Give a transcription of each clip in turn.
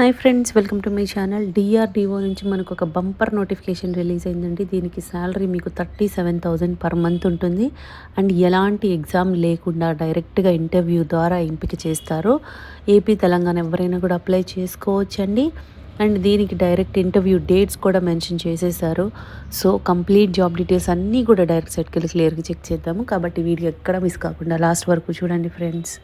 Hi friends welcome to my channel. DRDO నుంచి మనకు ఒక బంపర్ నోటిఫికేషన్ రిలీజ్ అయిందండి. దీనికి శాలరీ మీకు thirty seven thousand per month ఉంటుంది. అండ్ ఎలాంటి ఎగ్జామ్ లేకుండా డైరెక్ట్గా ఇంటర్వ్యూ ద్వారా ఎంపిక చేస్తారు. ఏపీ తెలంగాణ ఎవరైనా కూడా అప్లై చేసుకోవచ్చండి. అండ్ దీనికి డైరెక్ట్ ఇంటర్వ్యూ డేట్స్ కూడా మెన్షన్ చేసేసారు సో కంప్లీట్ జాబ్ డీటెయిల్స్ అన్నీ కూడా డైరెక్ట్ సైట్కి వెళ్ళి క్లియర్గా చెక్ చేద్దాము. కాబట్టి వీడియో ఎక్కడ మిస్ కాకుండా లాస్ట్ వరకు చూడండి ఫ్రెండ్స్.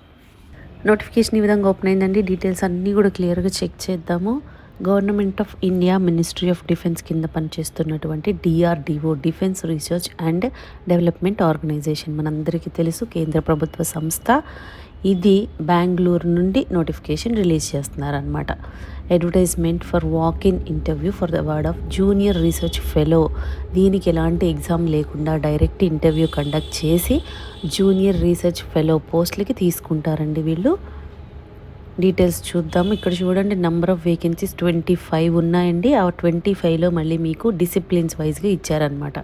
నోటిఫికేషన్ ఈ విధంగా ఓపెన్ అయిందండి. డీటెయిల్స్ అన్నీ కూడా క్లియర్గా చెక్ చేద్దాము. Government of India ministry of defence కింద పనిచేస్తున్నటువంటి DRDO defence research and development organisation మనందరికీ తెలుసు కేంద్ర ప్రభుత్వ సంస్థ. ఇది బెంగళూరు నుండి నోటిఫికేషన్ రిలీజ్ చేస్తున్నారనమాట advertisement for walk in interview for the word of junior research fellow దీనికి ఎలాంటి ఎగ్జామ్ లేకుండా డైరెక్ట్ ఇంటర్వ్యూ కండక్ట్ చేసి జూనియర్ రీసెర్చ్ ఫెలో పోస్ట్లకి తీసుకుంటారండి వీళ్ళు. డీటెయిల్స్ చూద్దాం. ఇక్కడ చూడండి number of vacancies twenty five ఉన్నాయండి. ఆ ట్వంటీ ఫైవ్లో మళ్ళీ మీకు డిసిప్లిన్స్ వైజ్గా ఇచ్చారనమాట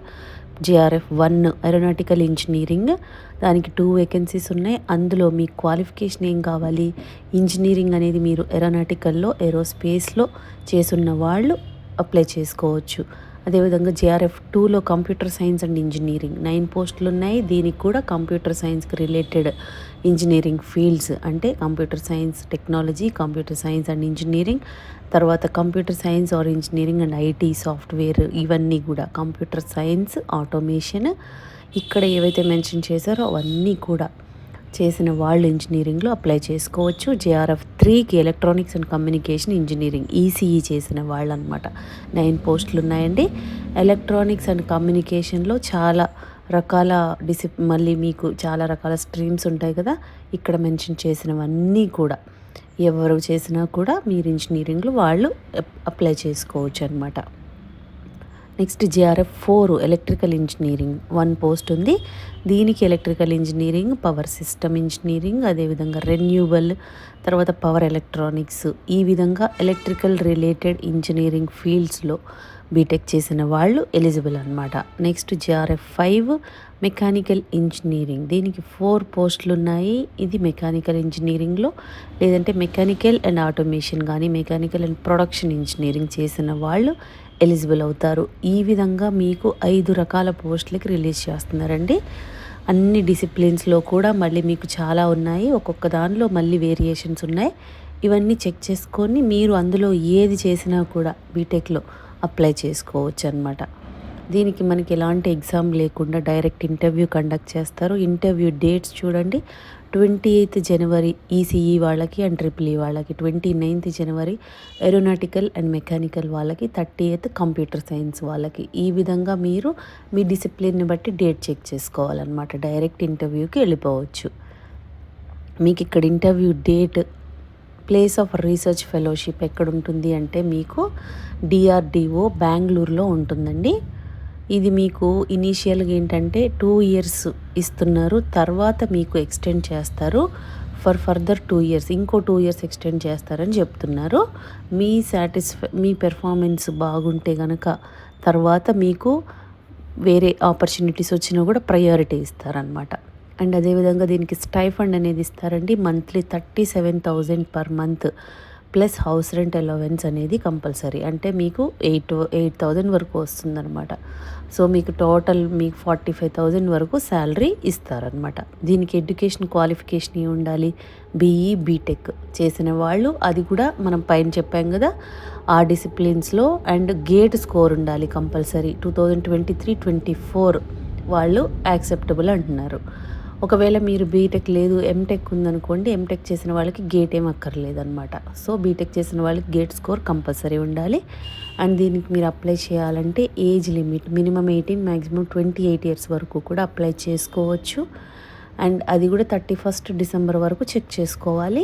జిఆర్ఎఫ్ వన్ ఏరోనాటికల్ ఇంజనీరింగ్ దానికి టూ వేకెన్సీస్ ఉన్నాయి. అందులో మీ క్వాలిఫికేషన్ ఏం కావాలి? ఇంజనీరింగ్ అనేది మీరు ఏరోనాటికల్లో ఏరోస్పేస్లో చేసున్న వాళ్ళు అప్లై చేసుకోవచ్చు. అదేవిధంగా జేఆర్ఎఫ్ టూలో computer science and engineering nine పోస్టులు ఉన్నాయి. దీనికి కూడా కంప్యూటర్ సైన్స్కి రిలేటెడ్ ఇంజనీరింగ్ ఫీల్డ్స్ అంటే computer science technology computer science and engineering తర్వాత computer science or engineering and IT software ఇవన్నీ కూడా కంప్యూటర్ సైన్స్ ఆటోమేషన్ ఇక్కడ ఏవైతే మెన్షన్ చేశారో అవన్నీ కూడా చేసిన వాళ్ళు ఇంజనీరింగ్లో అప్లై చేసుకోవచ్చు. జేఆర్ఎఫ్ త్రీకి electronics and communication engineering ECE చేసిన వాళ్ళు అనమాట నైన్ పోస్టులు ఉన్నాయండి. ఎలక్ట్రానిక్స్ అండ్ కమ్యూనికేషన్లో చాలా రకాల డిసి మళ్ళీ మీకు చాలా రకాల స్ట్రీమ్స్ ఉంటాయి కదా ఇక్కడ మెన్షన్ చేసినవన్నీ కూడా. ఎవరు చేసినా కూడా మీరు ఇంజనీరింగ్లో వాళ్ళు అప్లై చేసుకోవచ్చు అనమాట next JRF four electrical engineering one post ఉంది. దీనికి electrical engineering power system engineering అదేవిధంగా రెన్యూబుల్ తర్వాత పవర్ ఎలక్ట్రానిక్స్ ఈ విధంగా ఎలక్ట్రికల్ రిలేటెడ్ ఇంజనీరింగ్ ఫీల్డ్స్లో బీటెక్ చేసిన వాళ్ళు ఎలిజిబుల్ అనమాట next JRF five mechanical engineering. దీనికి ఫోర్ పోస్టులు ఉన్నాయి ఇది మెకానికల్ ఇంజనీరింగ్లో లేదంటే మెకానికల్ అండ్ ఆటోమేషన్ కానీ మెకానికల్ అండ్ ప్రొడక్షన్ ఇంజనీరింగ్ చేసిన వాళ్ళు ఎలిజిబుల్ అవుతారు. ఈ విధంగా మీకు ఐదు రకాల పోస్టులకి రిలీజ్ చేస్తున్నారండి. అన్ని డిసిప్లిన్స్లో కూడా మళ్ళీ మీకు చాలా ఉన్నాయి. ఒక్కొక్క దానిలో మళ్ళీ వేరియేషన్స్ ఉన్నాయి. ఇవన్నీ చెక్ చేసుకొని మీరు అందులో ఏది చేసినా కూడా బీటెక్లో అప్లై చేసుకోవచ్చు అనమాట దీనికి మనకి ఎలాంటి ఎగ్జామ్ లేకుండా డైరెక్ట్ ఇంటర్వ్యూ కండక్ట్ చేస్తారు. ఇంటర్వ్యూ డేట్స్ చూడండి. ట్వంటీ ఎయిత్ జనవరి ఈసీఈ వాళ్ళకి అండ్ ట్రిపుల్ ఈ వాళ్ళకి twenty ninth January aeronautical and mechanical వాళ్ళకి థర్టీ ఎయిత్ కంప్యూటర్ సైన్స్ వాళ్ళకి. ఈ విధంగా మీరు మీ డిసిప్లిన్ని బట్టి డేట్ చెక్ చేసుకోవాలన్నమాట. డైరెక్ట్ ఇంటర్వ్యూకి వెళ్ళిపోవచ్చు. మీకు ఇక్కడ interview date place of research fellowship ఎక్కడ ఉంటుంది అంటే మీకు డిఆర్డిఓ బెంగళూరులో ఉంటుందండి. ఇది మీకు ఇనీషియల్గా ఏంటంటే టూ ఇయర్స్ ఇస్తున్నారు. తర్వాత మీకు ఎక్స్టెండ్ చేస్తారు. ఫర్ ఫర్దర్ టూ ఇయర్స్ ఇంకో టూ ఇయర్స్ ఎక్స్టెండ్ చేస్తారని చెప్తున్నారు. మీ సాటిస్ఫై మీ పెర్ఫార్మెన్స్ బాగుంటే కనుక తర్వాత మీకు వేరే ఆపర్చునిటీస్ వచ్చినా కూడా ప్రయారిటీ ఇస్తారనమాట అండ్ అదేవిధంగా దీనికి స్టైఫండ్ అనేది ఇస్తారండి. Monthly thirty seven thousand per month plus house rent allowance అనేది కంపల్సరీ. అంటే మీకు ఎయిట్ ఎయిట్ థౌజండ్ వరకు వస్తుందన్నమాట. సో మీకు టోటల్ మీకు ఫార్టీ ఫైవ్ థౌజండ్ వరకు శాలరీ ఇస్తారనమాట దీనికి ఎడ్యుకేషన్ క్వాలిఫికేషన్ ఉండాలి? బీఈ బీటెక్ చేసిన వాళ్ళు అది కూడా మనం పైన చెప్పాం కదా ఆ డిసిప్లిన్స్లో అండ్ గేట్ స్కోర్ ఉండాలి compulsory. Two thousand twenty three twenty four వాళ్ళు యాక్సెప్టబుల్ అంటున్నారు. ఒకవేళ మీరు బీటెక్ లేదు ఎంటెక్ ఉందనుకోండి ఎంటెక్ చేసిన వాళ్ళకి గేట్ ఏం అక్కర్లేదనమాట సో బీటెక్ చేసిన వాళ్ళకి గేట్ స్కోర్ కంపల్సరీ ఉండాలి. అండ్ దీనికి మీరు అప్లై చేయాలంటే age limit minimum eighteen maximum twenty eight years వరకు కూడా అప్లై చేసుకోవచ్చు. అండ్ అది కూడా థర్టీ ఫస్ట్ డిసెంబర్ వరకు చెక్ చేసుకోవాలి.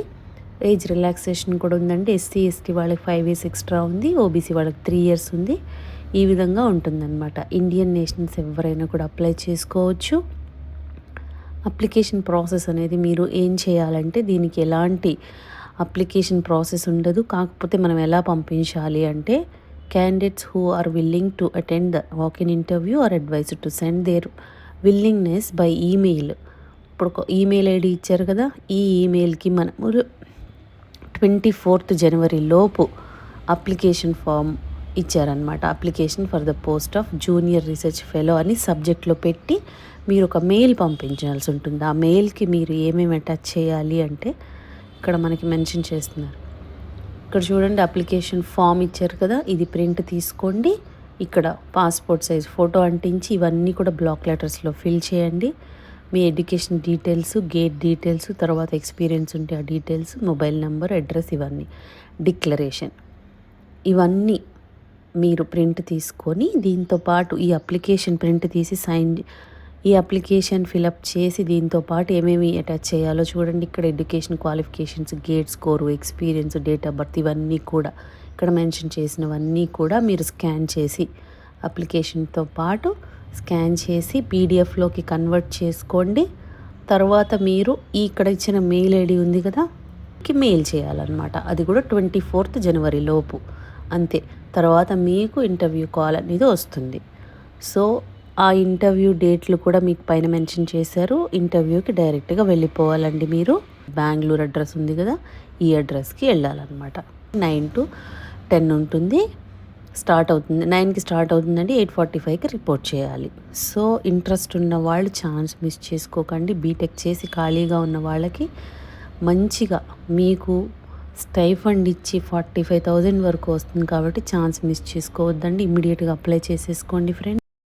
ఏజ్ రిలాక్సేషన్ కూడా ఉందండి. ఎస్సీ ఎస్టీ వాళ్ళకి ఫైవ్ ఇయర్స్ ఎక్స్ట్రా ఉంది. ఓబీసీ వాళ్ళకి త్రీ ఇయర్స్ ఉంది. ఈ విధంగా ఉంటుందన్నమాట. ఇండియన్ నేషన్స్ ఎవరైనా కూడా అప్లై చేసుకోవచ్చు. అప్లికేషన్ ప్రాసెస్ అనేది మీరు ఏం చేయాలంటే దీనికి ఎలాంటి అప్లికేషన్ ప్రాసెస్ ఉండదు. కాకపోతే మనం ఎలా పంపించాలి అంటే candidates who are willing to attend the walk in interview are advise to send their willingness by email ఇప్పుడు ఒక ఈమెయిల్ ఐడి ఇచ్చారు కదా ఈ ఈమెయిల్కి మనము ట్వంటీ ఫోర్త్ జనవరి లోపు అప్లికేషన్ ఫామ్ ఇచ్చారనమాట application for the post of junior research fellow అని సబ్జెక్ట్లో పెట్టి మీరు ఒక మెయిల్ పంపించాల్సి ఉంటుంది. ఆ మెయిల్కి మీరు ఏమేమి అటాచ్ చేయాలి అంటే ఇక్కడ మనకి మెన్షన్ చేస్తున్నారు. ఇక్కడ చూడండి అప్లికేషన్ ఫామ్ ఇచ్చారు కదా ఇది ప్రింట్ తీసుకోండి. ఇక్కడ పాస్పోర్ట్ సైజ్ ఫోటో అంటించి ఇవన్నీ కూడా బ్లాక్ లెటర్స్లో ఫిల్ చేయండి. మీ ఎడ్యుకేషన్ డీటెయిల్స్ గేట్ డీటెయిల్స్ తర్వాత ఎక్స్పీరియన్స్ ఉంటే ఆ డీటెయిల్స్ మొబైల్ నెంబర్ అడ్రస్ ఇవన్నీ డిక్లరేషన్. ఇవన్నీ మీరు ప్రింట్ తీసుకొని దీంతో పాటు ఈ అప్లికేషన్ ప్రింట్ తీసి సైన్ ఈ అప్లికేషన్ ఫిలప్ చేసి దీంతో పాటు ఏమేమి అటాచ్ చేయాలో చూడండి. ఇక్కడ education qualifications gate score experience date of birth ఇవన్నీ కూడా ఇక్కడ మెన్షన్ చేసినవన్నీ కూడా మీరు స్కాన్ చేసి అప్లికేషన్తో పాటు స్కాన్ చేసి పీడిఎఫ్లోకి కన్వర్ట్ చేసుకోండి. తర్వాత మీరు ఈ ఇక్కడ ఇచ్చిన మెయిల్ ఐడి ఉంది కదా కి మెయిల్ చేయాలన్నమాట. అది కూడా ట్వంటీ ఫోర్త్ జనవరి లోపు. అంతే. తర్వాత మీకు ఇంటర్వ్యూ కాల్ అనేది వస్తుంది. సో ఆ ఇంటర్వ్యూ డేట్లు కూడా మీకు పైన మెన్షన్ చేశారు. ఇంటర్వ్యూకి డైరెక్ట్గా వెళ్ళిపోవాలండి మీరు. బెంగళూరు అడ్రస్ ఉంది కదా ఈ అడ్రస్కి వెళ్ళాలన్నమాట. నైన్ టు టెన్ ఉంటుంది. స్టార్ట్ అవుతుంది నైన్కి స్టార్ట్ అవుతుందండి. ఎయిట్ ఫార్టీ ఫైవ్కి రిపోర్ట్ చేయాలి. సో ఇంట్రెస్ట్ ఉన్న వాళ్ళు ఛాన్స్ మిస్ చేసుకోకండి. బీటెక్ చేసి ఖాళీగా ఉన్న వాళ్ళకి మంచిగా మీకు స్టైఫండ్ ఇచ్చి ఫార్టీ ఫైవ్ థౌజండ్ వరకు వస్తుంది కాబట్టి ఛాన్స్ మిస్ చేసుకోవద్దండి. ఇమ్మీడియట్గా అప్లై చేసేసుకోండి ఫ్రెండ్.